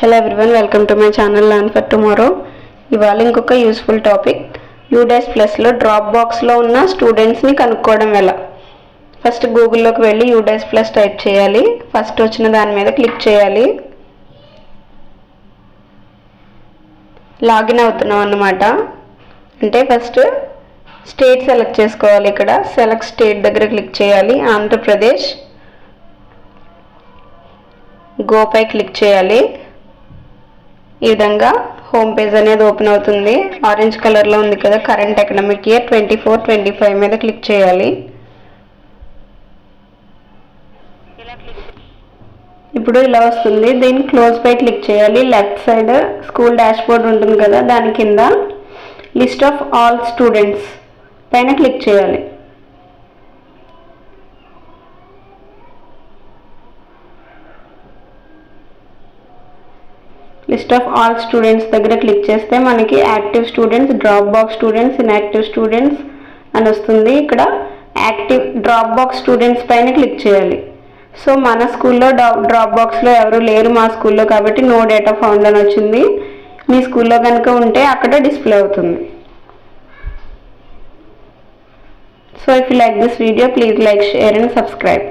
Hello everyone welcome to my channel learn for tomorrow ఇవాళ ఇంకొక useful topic UDISE ప్లస్లో drop బాక్స్లో ఉన్న స్టూడెంట్స్ని కనుక్కోవడం ఎలా? ఫస్ట్ గూగుల్లోకి వెళ్ళి యూడెస్ ప్లస్ టైప్ చేయాలి. ఫస్ట్ వచ్చిన దాని మీద క్లిక్ చేయాలి. లాగిన్ అవుతున్నాం అన్నమాట. అంటే ఫస్ట్ స్టేట్ సెలెక్ట్ చేసుకోవాలి ఇక్కడ. సెలెక్ట్ స్టేట్ దగ్గర క్లిక్ చేయాలి. ఆంధ్రప్రదేశ్. గోపై క్లిక్ చేయాలి. ఈ విధంగా హోమ్ పేజ్ అనేది ఓపెన్ అవుతుంది. ఆరెంజ్ కలర్లో ఉంది కదా current economic year twenty four twenty five మీద క్లిక్ చేయాలి. ఇప్పుడు ఇలా వస్తుంది. దీన్ని క్లోజ్ పై క్లిక్ చేయాలి. Left side school dashboard ఉంటుంది కదా దాని కింద లిస్ట్ ఆఫ్ ఆల్ స్టూడెంట్స్ పైన క్లిక్ చేయాలి. లిస్ట్ ఆఫ్ ఆల్ స్టూడెంట్స్ దగ్గర క్లిక్ చేస్తే మనకి active students drop box students inactive students అని వస్తుంది. ఇక్కడ యాక్టివ్ డ్రాప్ బాక్స్ స్టూడెంట్స్ పైన క్లిక్ చేయాలి. సో మన స్కూల్లో డ్రాప్ బాక్స్లో ఎవరు లేరు మా స్కూల్లో కాబట్టి నో డేటా ఫౌండ్ అని వచ్చింది. మీ స్కూల్లో కనుక ఉంటే అక్కడ డిస్ప్లే అవుతుంది. So if you like this video please like share and subscribe.